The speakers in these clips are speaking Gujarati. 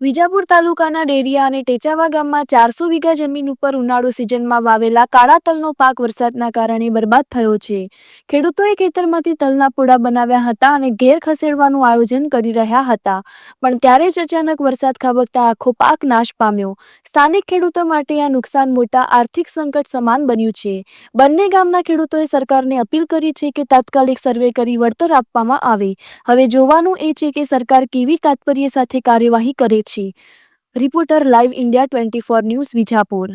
વિજાપુર તાલુકાના ડેરિયા અને ટેચાવા ગામમાં ચારસો વીઘા જમીન ઉપર ઉનાળુ સિઝનમાં વાવેલા કાળા તલનો પાક વરસાદના કારણે બરબાદ થયો છે. ખેડૂતોએ ખેતરમાંથી તલના પોડા બનાવ્યા હતા અને ઘેર ખસેડવાનું આયોજન કરી રહ્યા હતા. પણ ત્યારે જ અચાનક વરસાદ ખાબકતા આખો પાક નાશ પામ્યો. સ્થાનિક ખેડૂતો માટે આ નુકસાન મોટા આર્થિક સંકટ સમાન બન્યું છે. બંને ગામના ખેડૂતોએ સરકારને અપીલ કરી છે કે તાત્કાલિક સર્વે કરી વળતર આપવામાં આવે. હવે જોવાનું એ છે કે સરકાર કેવી તાત્પર્ય સાથે કાર્યવાહી કરે છે. Reporter live India twenty four news Vijapur.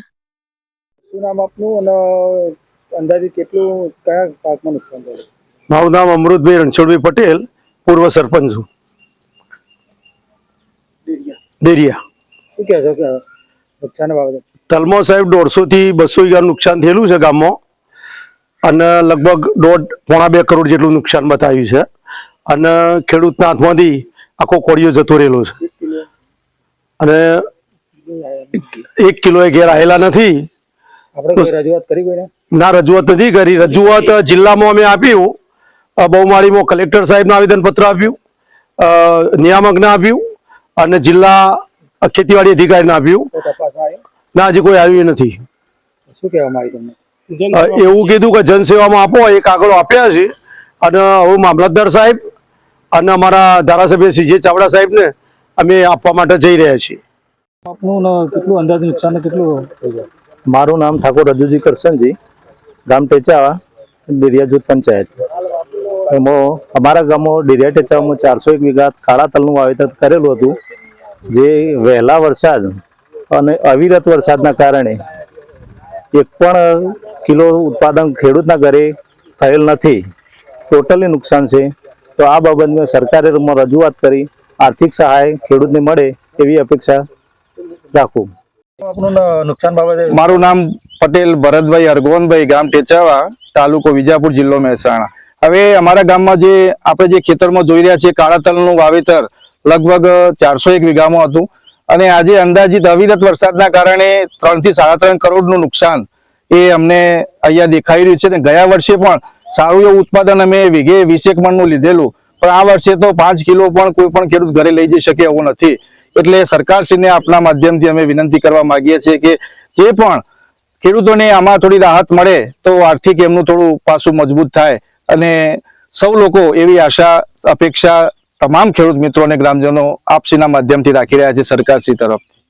શું નામ આપનું અને અંદાજે કેટલું કયા પાકમાં નુકસાન થયું? મારું નામ અમૃતભાઈ રણછોડભાઈ પટેલ પૂર્વ સરપંચ છું. ડેરિયા. શું કહે છો કે નુકસાન બાબતે? તલમો સાહેબ દોઢસો થી બસો વીઘાનું નુકસાન થયેલું છે ગામમાં. અને લગભગ દોઢ પોણા બે કરોડ જેટલું નુકસાન બતાવ્યું છે. અને ખેડૂતના હાથમાંથી આખો કોળિયો જતો રહેલો છે. અને એક કિલો એ ઘેર આવેલા નથી. રજૂઆત કરી કોઈને? ના રજૂઆત નથી કરી. રજૂઆત જિલ્લામાં અમે આપ્યું. બહુમાળીમાં કલેક્ટર સાહેબને આવેદનપત્ર આપ્યું. અ, નિયામકને આપ્યું. અને જિલ્લા ખેતીવાડી અધિકારીને આપ્યું. ના હજી કોઈ આવ્યું નથી. શું કહેવામાં આવ્યું તમને? એવું કીધું કે જનસેવામાં આપો એ કાગળો આપ્યા છે. અને હવે મામલતદાર સાહેબ અને અમારા ધારાસભ્ય સીજે ચાવડા ચાવડા સાહેબને અમે આપવા માટે જઈ રહ્યા છીએ. આપનું કેટલું અંદાજે નુકસાન કેટલું મારું નામ ઠાકોર રજુજી કરશનજી ગામ ટેચાવા ડેરિયા જૂથ પંચાયત. એમાં અમારા ગામમાં ડેરિયા ટેચાવામાં ચારસો એક વીઘા કાળા તલનું વાવેતર કરેલું હતું જે વહેલા વરસાદ અને અવિરત વરસાદના કારણે એક પણ કિલો ઉત્પાદન ખેડૂતના ઘરે થયેલ નથી. ટોટલી નુકસાન છે. તો આ બાબતમાં સરકારે રજૂઆત કરી આર્થિક સહાય ખેડૂતને મળે એવી અપેક્ષા રાખું. આપનું નુકસાન બાબતે મારું નામ પટેલ ભરતભાઈ અરગોનભાઈ ગામ ટેચાવા તાલુકો વિજાપુર જિલ્લો મહેસાણા. હવે અમારા ગામમાં જે આપણે જે ખેતરમાં જોઈ રહ્યા છીએ કાળા તલનું વાવેતર લગભગ ચારસો એક વીઘામાં હતું. અને આજે અંદાજિત અવિરત વરસાદના કારણે ત્રણથી સાડા ત્રણ કરોડનું નુકસાન એ અમને અહીંયા દેખાઈ રહ્યું છે. ને ગયા વર્ષે પણ સારું એવું ઉત્પાદન અમે વીઘે વીસેક મણનું લીધેલું. પણ આ વર્ષે તો પાંચ કિલો પણ કોઈ પણ ખેડૂત ઘરે લઈ જઈ શકે એવું નથી. એટલે સરકારશ્રીને આપના માધ્યમથી અમે વિનંતી કરવા માંગીએ છીએ કે જે પણ ખેડૂતોને આમાં થોડી રાહત મળે તો આર્થિક એમનું થોડું પાસું મજબૂત થાય અને સૌ લોકો એવી આશા, અપેક્ષા તમામ ખેડૂત મિત્રો અને ગ્રામજનો આપસીના માધ્યમથી રાખી રહ્યા છે સરકારશ્રી તરફથી.